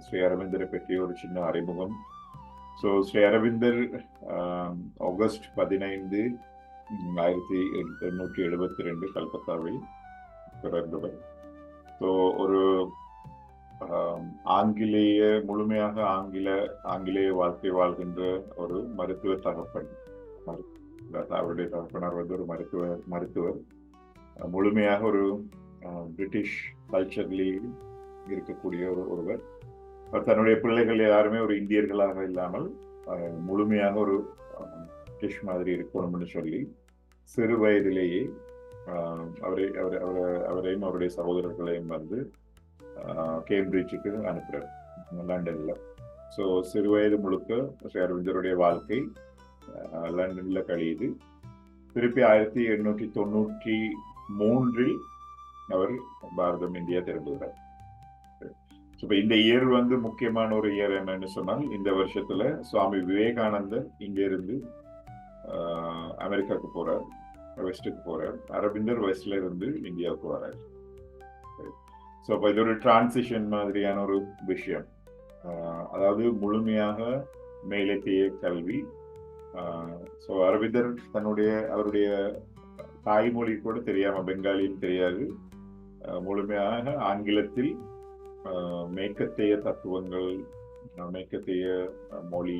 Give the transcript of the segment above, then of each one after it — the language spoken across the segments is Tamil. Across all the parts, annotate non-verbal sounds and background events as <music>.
ஸ்ரீ அரவிந்தரை பற்றிய ஒரு சின்ன அறிமுகம் ஸோ ஸ்ரீ அரவிந்தர் ஆகஸ்ட் பதினைந்து ஆயிரத்தி எண்ணூற்றி எழுபத்தி ரெண்டு கல்கத்தாவில் பிறந்தவர் ஸோ ஒரு ஆங்கிலேய முழுமையாக ஆங்கில ஆங்கிலேய வாழ்க்கை வாழ்கின்ற ஒரு மருத்துவ தகப்பன் அவருடைய தகப்பனார் வந்து ஒரு மருத்துவ மருத்துவர் முழுமையாக ஒரு பிரிட்டிஷ் கல்ச்சர்லேயே இருக்கக்கூடிய ஒரு ஒருவர் தன்னுடைய பிள்ளைகள் யாருமே ஒரு இந்தியர்களாக இல்லாமல் முழுமையாக ஒரு டிஷ் மாதிரி இருக்கணும்னு சொல்லி சிறு வயதிலேயே அவரை அவரை அவரை அவரையும் அவருடைய சகோதரர்களையும் வந்து கேம்பிரிட்ஜுக்கு அனுப்புகிறார் லண்டனில். ஸோ சிறு வயது முழுக்க ஸ்ரீ அரவிந்தருடைய வாழ்க்கை லண்டனில் கழியுது. திருப்பி ஆயிரத்தி எண்ணூற்றி தொண்ணூற்றி மூன்றில் அவர் பாரதம் இந்தியா திரும்புகிறார் இப்போ இந்த இயர் வந்து முக்கியமான ஒரு இயர் என்னன்னு சொன்னால் இந்த வருஷத்துல சுவாமி விவேகானந்தர் இங்க இருந்து அமெரிக்காவுக்கு போறார். வெஸ்ட்டுக்கு போறார். அரவிந்தர் வெஸ்ட்ல இருந்து இந்தியாவுக்கு வரார். ஸோ அப்போ இது ஒரு டிரான்சிஷன் மாதிரியான ஒரு விஷயம். அதாவது முழுமையாக மேலத்திய கல்வி. ஸோ அரவிந்தர் தன்னுடைய அவருடைய தாய்மொழி கூட தெரியாம பெங்காலியும் தெரியாது. முழுமையாக ஆங்கிலத்தில் மேற்கத்தைய தத்துவங்கள் மேற்கத்தைய மொழி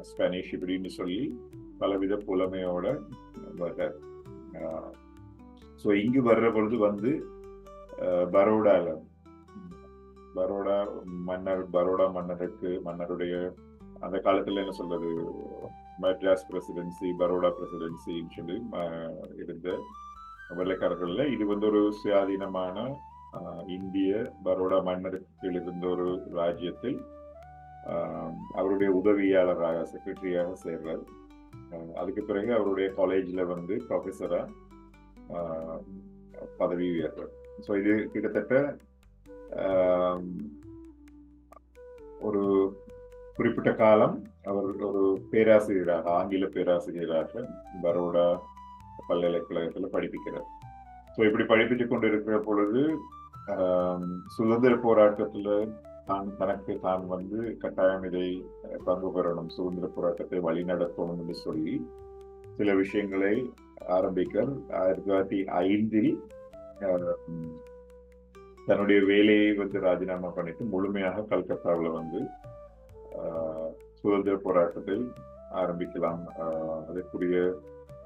ஸ்பானிஷ் இப்படின்னு சொல்லி பலவித புலமையோட வர்றார் ஸோ இங்கு வர்ற பொழுது வந்து பரோடாவில் பரோடால பரோடா மன்னர் பரோடா மன்னருக்கு மன்னருடைய அந்த காலத்துல என்ன சொல்றது மெட்ராஸ் பிரசிடென்சி பரோடா பிரசிடென்சின்னு சொல்லி இருந்த வெள்ளைக்காரர்கள்ல இது வந்து ஒரு சுயாதீனமான இந்திய பரோடா மன்னருக்கு இருந்த ஒரு ராஜ்யத்தில் அவருடைய உதவியாளராக செக்ரட்டரியாக சேர்றார். அதுக்கு பிறகு அவருடைய காலேஜில் வந்து ப்ரொஃபஸராக பதவி உயர்றார். ஸோ இது கிட்டத்தட்ட ஒரு குறிப்பிட்ட காலம் அவர் ஒரு பேராசிரியராக ஆங்கில பேராசிரியராக பரோடா பல்கலைக்கழகத்தில் படிப்பிக்கிறார். ஸோ இப்படி படிப்பித்து கொண்டு இருக்கிற பொழுது சுதந்திர போராட்டத்துல தான் தனக்கு தான் வந்து கட்டாயம் இதை பங்கு பெறணும். சுதந்திர போராட்டத்தை வழிநடத்தணும் என்று சொல்லி சில விஷயங்களை ஆரம்பிக்க ஆயிரத்தி தொள்ளாயிரத்தி ஐந்தில் தன்னுடைய வேலையை வந்து ராஜினாமா பண்ணிட்டு முழுமையாக கல்கத்தாவில் வந்து சுதந்திர போராட்டத்தில் ஆரம்பிக்கலாம். அதற்குரிய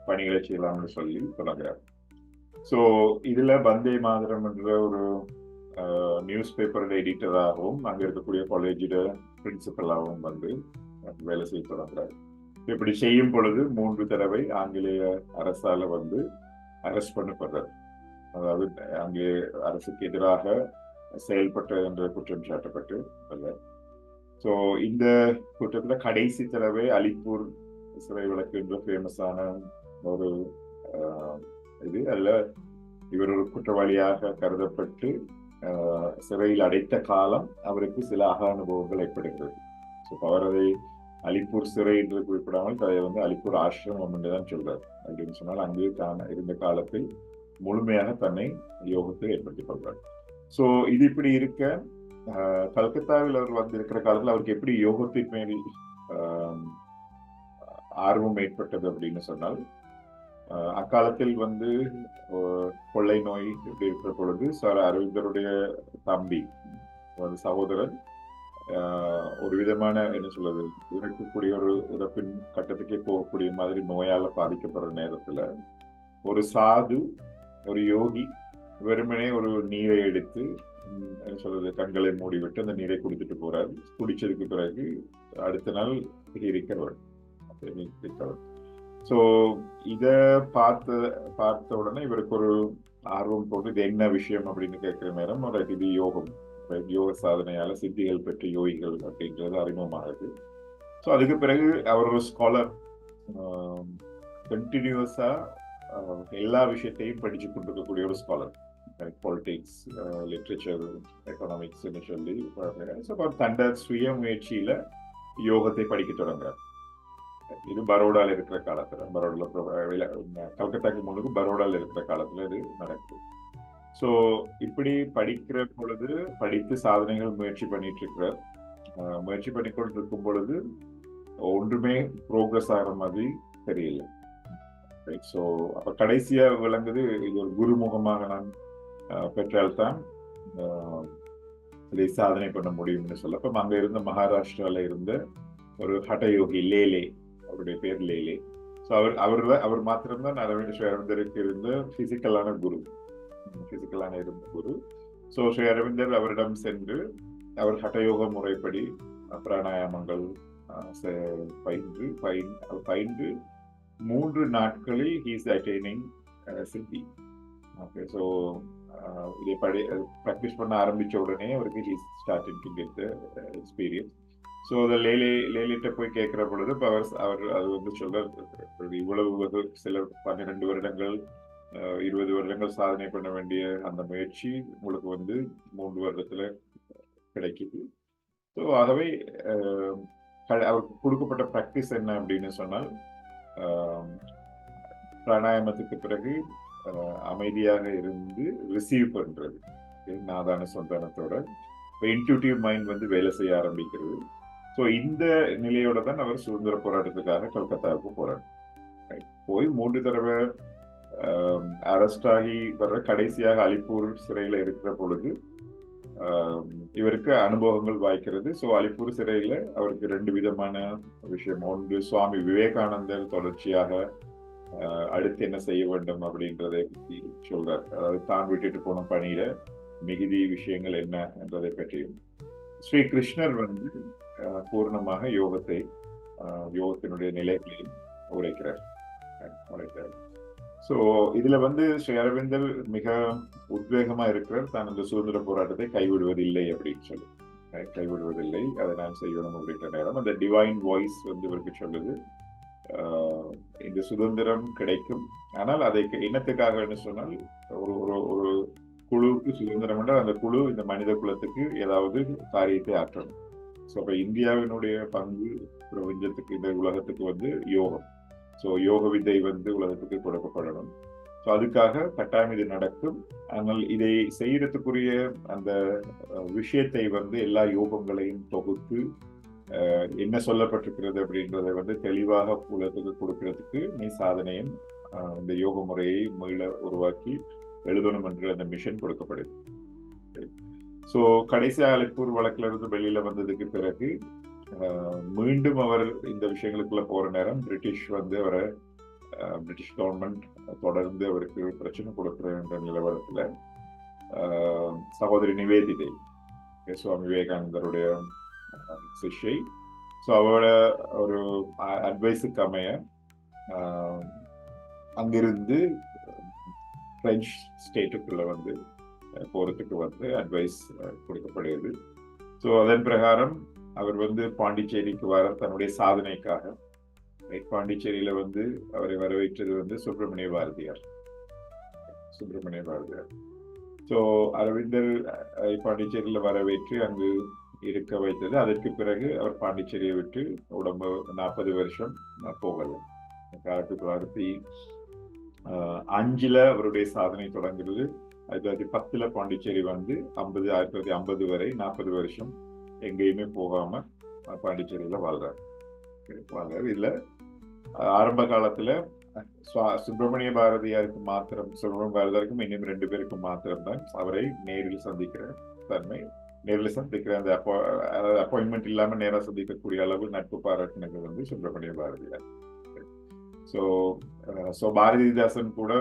பணிகளை செய்யலாம்னு சொல்லி தொடங்குறார் ஸோ இதுல வந்தே மாதரம் என்ற ஒரு நியூஸ் பேப்பரோட எடிட்டராகவும் அங்க இருக்கக்கூடிய காலேஜோட பிரின்சிபலாகவும் வந்து வேலை செய்ய தொடங்குறாரு. இப்படி செய்யும் பொழுது மூன்று தடவை ஆங்கிலேய அரசால வந்து அரெஸ்ட் பண்ணப்படுறாரு. அதாவது ஆங்கிலேய அரசுக்கு எதிராக செயல்பட்ட என்ற குற்றம் சாட்டப்பட்டு வந்தார் ஸோ இந்த குற்றத்துல கடைசி தடவை அலிப்பூர் சிறை விளக்கு என்ற ஃபேமஸான ஒரு இது அல்ல இவர் ஒரு குற்றவாளியாக கருதப்பட்டு சிறையில் அடைத்த காலம் அவருக்கு சில அக அனுபவங்கள் ஏற்படுகிறது. ஸோ அவர் அதை அலிப்பூர் சிறை என்று குறிப்பிடாமல் அதை வந்து அலிப்பூர் ஆசிரமம் என்று தான் சொல்றார். அப்படின்னு சொன்னால் அங்கே தான் இருந்த காலத்தில் முழுமையாக தன்னை யோகத்தை ஏற்படுத்திக் கொள்றார் ஸோ இது இப்படி இருக்க கல்கத்தாவில் அவர் வந்து இருக்கிற காலத்தில் அவருக்கு எப்படி யோகத்தின் மேல் ஆர்வம் ஏற்பட்டது அப்படின்னு சொன்னால் அக்காலத்தில் வந்து கொள்ளை நோய் இப்படி இருக்கிற பொழுது சார் அரவிந்தருடைய தம்பி ஒரு சகோதரன் ஒரு விதமான என்ன சொல்றது இருக்கக்கூடிய ஒரு இறப்பின் கட்டத்துக்கே போகக்கூடிய மாதிரி நோயால பாதிக்கப்படுற நேரத்துல ஒரு சாது ஒரு யோகி வெறுமனே ஒரு நீரை எடுத்து என்ன சொல்றது கண்களை மூடிவிட்டு அந்த நீரை குடித்துட்டு போறாரு. குடிச்சதுக்கு பிறகு அடுத்த நாள் ஹீரிக்கிறவர் அப்படின்னு ஸோ இதை பார்த்த பார்த்த உடனே இவருக்கு ஒரு ஆர்வம் போட்டு இது என்ன விஷயம் அப்படின்னு கேட்கிற நேரம் ஒரு இது யோகம் யோக சாதனையால சித்திகள் பெற்ற யோகிகள் அப்படின்றது அறிமுகமாகுது. ஸோ அதுக்கு பிறகு அவர் ஒரு ஸ்காலர் கண்டினியூஸா எல்லா விஷயத்தையும் படிச்சு கொண்டிருக்கக்கூடிய ஒரு ஸ்காலர் பாலிடிக்ஸ் லிட்ரேச்சர் எக்கனாமிக்ஸ்ன்னு சொல்லி ஸோ அவர் தண்ட சுய முயற்சியில யோகத்தை படிக்க தொடங்குறார். இது பரோடால இருக்கிற காலத்துல பரோடால கல்கத்தாக்கு முன்னுக்கு பரோடால இருக்கிற காலத்துல இது நடக்குது. ஸோ இப்படி படிக்கிற பொழுது படித்து சாதனைகள் முயற்சி பண்ணிட்டு இருக்கிறார் முயற்சி பண்ணிக்கொண்டு இருக்கும் பொழுது ஒன்றுமே ப்ரோக்ரஸ் ஆகிற மாதிரி தெரியல. ரைட் ஸோ அப்போ கடைசியா விளங்குது இது ஒரு குருமுகமாக நான் பெற்றால்தான் இதை சாதனை பண்ண முடியும்னு சொல்ல அப்போ அங்க இருந்த மகாராஷ்டிரால இருந்த ஒரு ஹட்டயோகி லேலே அவருடைய பேர் ஸோ அவர் அவர் அவர் மாத்திரம்தான் அரவிந்த் ஸ்ரீ அரவிந்தருக்கு இருந்த பிசிக்கலான குரு. பிசிக்கலான இருந்த குரு. ஸோ ஸ்ரீ அரவிந்தர் அவரிடம் சென்று அவர் ஹட்டயோக முறைப்படி பிராணாயாமங்கள் பயின்று பயின் பயின்று மூன்று நாட்களில் ஹீஸ் அட்டைனிங் சித்தி ஓகே ஸோ இதை படி ப்ராக்டிஸ் பண்ண ஆரம்பிச்ச உடனே அவருக்கு he's starting to get experience so அதை லேலே லேலிட்ட போய் கேட்குற பொழுது இப்போ அவர் அவர் அது வந்து சொல்ல இவ்வளவு வந்து சில பன்னிரெண்டு வருடங்கள் இருபது வருடங்கள் சாதனை பண்ண வேண்டிய அந்த முயற்சி உங்களுக்கு வந்து மூன்று வருடத்துல கிடைக்குது. ஸோ ஆகவே க- அவருக்கு கொடுக்கப்பட்ட ப்ராக்டிஸ் என்ன அப்படின்னு சொன்னால் பிராணாயாமத்துக்கு பிறகு அமைதியாக இருந்து ரிசீவ் பண்றது. Okay, நாதான சொந்தனத்தோட இன்டியூட்டிவ் மைண்ட் வந்து வேலை செய்ய ஆரம்பிக்கிறது. ஸோ இந்த நிலையோட தான் அவர் சுதந்திர போராட்டத்துக்காக கல்கத்தாவுக்கு போறார். போய் மூன்று தடவை அரெஸ்ட் ஆகி வர்ற கடைசியாக அலிப்பூர் சிறையில இருக்கிற பொழுது இவருக்கு அனுபவங்கள் வாய்க்கிறது. ஸோ அலிப்பூர் சிறையில அவருக்கு ரெண்டு விதமான விஷயம். ஒன்று சுவாமி விவேகானந்தர் தொடர்ச்சியாக அடுத்து என்ன செய்ய வேண்டும் அப்படின்றதை பற்றி சொல்றார். அதாவது தான் விட்டுட்டு போன பணியில மிகுதி விஷயங்கள் என்ன என்றதை பற்றியும். ஸ்ரீ கிருஷ்ணர் வந்து பூர்ணமாக யோகத்தை யோகத்தினுடைய நிலைகளையும் உரைக்கிறார். உரைக்கிறார். ஸோ இதுல வந்து ஸ்ரீ அரவிந்தர் மிக உத்வேகமா இருக்கிறார். தான் அந்த சுதந்திர போராட்டத்தை கைவிடுவதில்லை அப்படின்னு சொல்லி. கைவிடுவதில்லை. அதை நான் செய்யணும் அப்படின்ற நேரம். அந்த டிவைன் வாய்ஸ் வந்து இவருக்கு சொல்லுது. இந்த சுதந்திரம் கிடைக்கும். ஆனால் அதை இனத்துக்காகன்னு சொன்னால் ஒரு ஒரு ஒரு குழுவுக்கு சுதந்திரம் என்றால் அந்த குழு இந்த மனித குலத்துக்கு ஏதாவது காரியத்தை ஆற்றணும். ஸோ அப்போ இந்தியாவினுடைய பங்கு பிரபஞ்சத்துக்கு இந்த உலகத்துக்கு வந்து யோகம். ஸோ யோக வித்தை வந்து உலகத்துக்கு கொடுக்கப்படணும். ஸோ அதுக்காக கட்டாயம் இது நடக்கும். ஆனால் இதை செய்யறதுக்குரிய அந்த விஷயத்தை வந்து எல்லா யோகங்களையும் தொகுத்து என்ன சொல்லப்பட்டிருக்கிறது அப்படின்றத வந்து தெளிவாக உலகத்துக்கு கொடுக்கறதுக்கு நீ சாதனையும் இந்த யோக முறையை மீள உருவாக்கி எழுதணும் என்று அந்த மிஷன் கொடுக்கப்படுது. ஸோ கடைசி அலிப்பூர் வழக்குல இருந்து வெளியில வந்ததுக்கு பிறகு மீண்டும் அவர் இந்த விஷயங்களுக்குள்ள போற நேரம் பிரிட்டிஷ் வந்து அவரை பிரிட்டிஷ் கவர்மெண்ட் தொடர்ந்து அவருக்கு பிரச்சனை கொடுக்குற நிலவரத்துல சகோதரி நிவேதிதை சுவாமி விவேகானந்தருடைய சிஷ்யை. ஸோ அவரோட ஒரு அட்வைஸுக்கு அமைய அங்கிருந்து பிரெஞ்சு ஸ்டேட்டுக்குள்ள வந்து போகிறதுக்கு வந்து அட்வைஸ் கொடுக்கப்படுகிறது ஸோ அதன் பிரகாரம் அவர் வந்து பாண்டிச்சேரிக்கு வர தன்னுடைய சாதனைக்காக பாண்டிச்சேரியில் பாண்டிச்சேரியில வந்து அவரை வரவேற்றது வந்து சுப்பிரமணிய பாரதியார். சுப்பிரமணிய பாரதியார். ஸோ அரவிந்தர் பாண்டிச்சேரியில் பாண்டிச்சேரியில வரவேற்று அங்கு இருக்க வைத்தது. அதற்கு பிறகு அவர் பாண்டிச்சேரியை விட்டு உடம்பு நாற்பது வருஷம் அஹ், போகல. ஆயிரத்தி தொள்ளாயிரத்தி அஞ்சில் அஞ்சுல அவருடைய சாதனை தொடங்குறது ஆயிரத்தி தொள்ளாயிரத்தி பத்துல பாண்டிச்சேரி வந்து ஐம்பது ஆயிரத்தி தொள்ளாயிரத்தி ஐம்பது வரை நாற்பது வருஷம் எங்கேயுமே போகாம பாண்டிச்சேரியில வாழ்றாரு. வாழ்றாரு. இதுல ஆரம்ப காலத்துல சுவா- சுப்பிரமணிய பாரதியாருக்கு மாத்திரம் சுப்பிரமணிய பாரதியாருக்கும் இன்னும் ரெண்டு பேருக்கும் மாத்திரம்தான் அவரை நேரில் சந்திக்கிற தன்மை. நேரில் சந்திக்கிற அந்த அப்போ அப்பாயின்மெண்ட் இல்லாம நேராக சந்திக்கக்கூடிய அளவு நட்பு பாராட்டினது வந்து Subramania Bharathiyar. So so uh, Bharathidasan கூட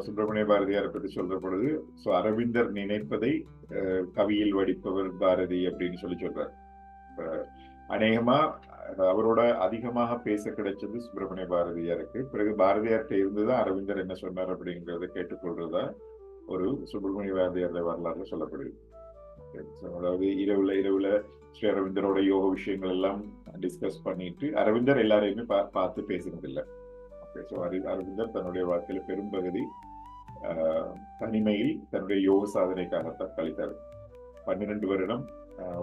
சுப்பிரமணிய பாரதியாரை பற்றி சொல்ற பொழுது ஸோ அரவிந்தர் நினைப்பதை uh, கவியில் வடிப்பவர் பாரதி அப்படின்னு சொல்லி சொல்றார். Uh, அநேகமா அவரோட அதிகமாக பேச கிடைச்சது சுப்பிரமணிய பாரதியாருக்கு. பிறகு பாரதியார்கிட்ட இருந்துதான் அரவிந்தர் என்ன சொன்னார் அப்படிங்கறத கேட்டுக்கொள்றதா ஒரு சுப்பிரமணிய பாரதியார் வரலாறு சொல்லப்படுது. அதாவது இரவுல இரவுல ஸ்ரீ அரவிந்தரோட யோக விஷயங்கள் எல்லாம் டிஸ்கஸ் பண்ணிட்டு அரவிந்தர் எல்லாரையுமே பா- பார்த்து பேசுறது ஸோ அறி அரவிந்தர் தன்னுடைய வாழ்க்கையில பெரும்பகுதி தனிமையில் தன்னுடைய யோக சாதனைக்காகத்தான் கழித்தார் பன்னிரெண்டு வருடம்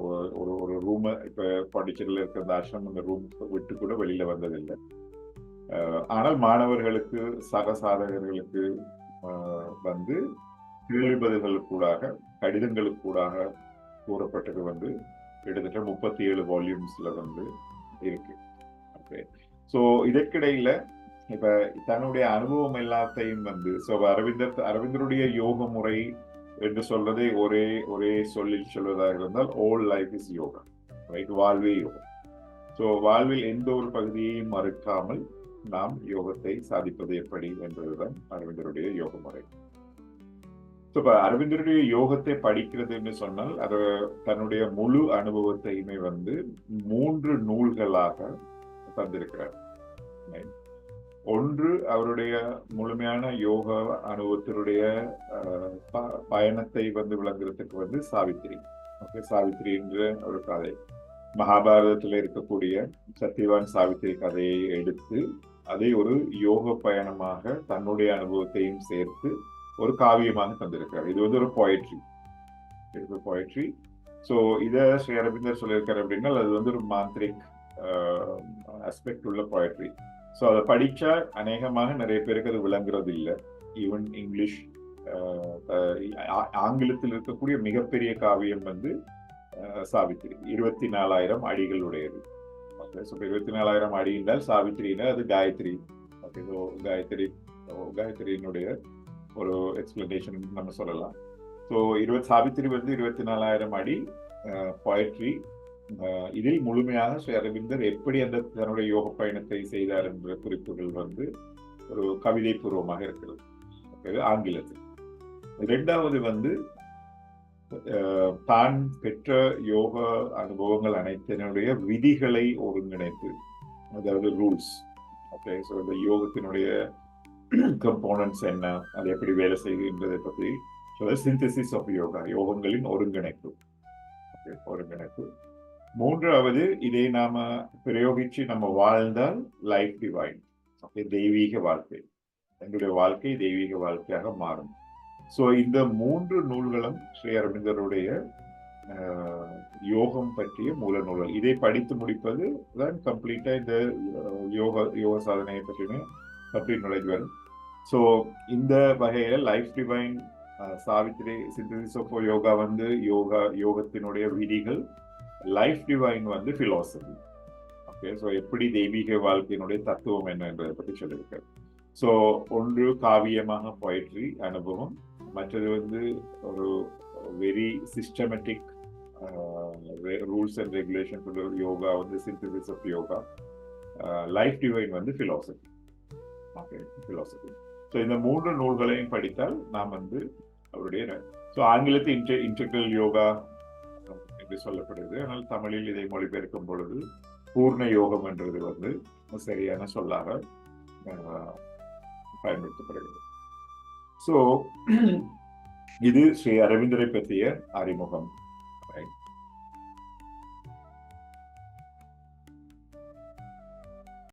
ஒரு- ஒரு ஒரு ரூம் இப்ப பாண்டிச்சேரியில் இருக்கிற அந்த ஆசிரமம் அந்த ரூம் விட்டு கூட வெளியில வந்ததில்லை. ஆனால் மாணவர்களுக்கு சக சாதகர்களுக்கு ஆஹ், வந்து கேள்விபதிகளுக்கூடாக கடிதங்களுக்கூடாக கூறப்பட்டது வந்து கிட்டத்தட்ட முப்பத்தி ஏழு வால்யூம்ஸ்ல வந்து இருக்கு. ஸோ இதற்கிடையில இப்ப தன்னுடைய அனுபவம் எல்லாத்தையும் வந்து ஸோ அரவிந்தர் அரவிந்தருடைய யோக முறை என்று சொல்றதே ஒரே ஒரே சொல்லில் சொல்வதாக இருந்தால் all life is yoga right வாழ்வே யோகம் ஸோ வாழ்வில் எந்த ஒரு பகுதியையும் மறுக்காமல் நாம் யோகத்தை சாதிப்பது எப்படி என்பதுதான் அரவிந்தருடைய யோக முறை. ஸோ இப்போ அரவிந்தருடைய யோகத்தை படிக்கிறதுன்னு சொன்னால் அது தன்னுடைய முழு அனுபவத்தையுமே வந்து மூன்று நூல்களாக தந்திருக்கிறார் ஒன்று அவருடைய முழுமையான யோக அனுபவத்தினுடைய பயணத்தை வந்து விளங்குறதுக்கு வந்து சாவித்திரி. ஓகே சாவித்திரி என்ற ஒரு கதை. மகாபாரதத்தில் இருக்கக்கூடிய சத்யவான் சாவித்திரி கதையை எடுத்து அதை ஒரு யோக பயணமாக தன்னுடைய அனுபவத்தையும் சேர்த்து ஒரு காவியமாக தந்திருக்கிறார். இது வந்து ஒரு பொயட்ரி இது பொயட்ரி ஸோ இதை ஸ்ரீ அரவிந்தர் சொல்லியிருக்காரு அப்படின்னா அது வந்து ஒரு மாந்திரிக் அஸ்பெக்ட் உள்ள பொயட்ரி ஸோ அதை படித்தா அநேகமாக நிறைய பேருக்கு அது விளங்குறது இல்லை. ஈவன் இங்கிலீஷ் ஆங்கிலத்தில் இருக்கக்கூடிய மிகப்பெரிய காவியம் வந்து சாவித்திரி. இருபத்தி நாலாயிரம் அடிகளுடையது ஓகே ஸோ இருபத்தி நாலாயிரம் அடி என்றால் சாவித்திரினா அது காயத்ரி. ஓகே ஸோ காயத்ரி காயத்ரியினுடைய ஒரு எக்ஸ்பிளனேஷன் நம்ம சொல்லலாம். ஸோ இருபத் சாவித்திரி வந்து இருபத்தி நாலாயிரம் அடி பொயட்ரி இதில் முழுமையாக ஸ்ரீ அரவிந்தர் எப்படி அந்த தன்னுடைய யோக பயணத்தை செய்தார் என்ற குறிப்புகள் வந்து ஒரு கவிதை பூர்வமாக இருக்கிறது ஆங்கிலத்தில். இரண்டாவது வந்து தான் பெற்ற யோக அனுபவங்கள் அனைத்தினுடைய விதிகளை ஒருங்கிணைத்து அதாவது ரூல்ஸ் ஓகே ஸோ இந்த யோகத்தினுடைய <clears throat> கம்போனன்ட்ஸ் என்ன அது எப்படி வேலை செய்கின்றதை பற்றி சிந்தசிஸ் ஆஃப் யோகா யோகங்களின் ஒருங்கிணைப்பு. ஒருங்கிணைப்பு. மூன்றாவது இதை நாம பிரயோகிச்சு நம்ம வாழ்ந்தால் லைஃப் டிவைன் ஓகே தெய்வீக வாழ்க்கை. எங்களுடைய வாழ்க்கை தெய்வீக வாழ்க்கையாக மாறும். ஸோ இந்த மூன்று நூல்களும் ஸ்ரீ அரவிந்தருடைய யோகம் பற்றிய மூல நூல்கள். இதை படித்து முடிப்பது தான் கம்ப்ளீட்டா இந்த யோக யோக சாதனையை பற்றின கம்ப்ளீட் நாலேஜ் வரும். ஸோ இந்த வகையில life divine Savitri synthesis of yoga வந்து யோகா யோகத்தினுடைய விதிகள் லைஃப் டிவைன் வந்து ஃபிலாசபி ஓகே ஸோ எப்படி தெய்வீக வாழ்க்கையினுடைய தத்துவம் என்ன என்பதை பற்றி சொல்லியிருக்காரு. ஸோ ஒன்று காவியமாக பொயட்ரி அனுபவம் மற்றது வந்து ஒரு very systematic rules and regulation yoga வந்து synthesis of yoga life divine வந்து ஃபிலாசபி ஓகே ஃபிலாசபி ஸோ இந்த மூன்று நூல்களையும் படித்தால் நாம் வந்து அவருடைய ஸோ ஆங்கிலத்து இன்டெ இன்டெக்ரல் யோகா என்று சொல்லப்படுது? ஆனால் தமிழில் இதை மொழிபெயர்க்கும் பொழுது பூர்ண யோகம் என்றது வந்து சரியான சொல்லாக பயன்படுத்தப்படுகிறது. ஸோ இது ஸ்ரீ அரவிந்தரை பற்றிய அறிமுகம்.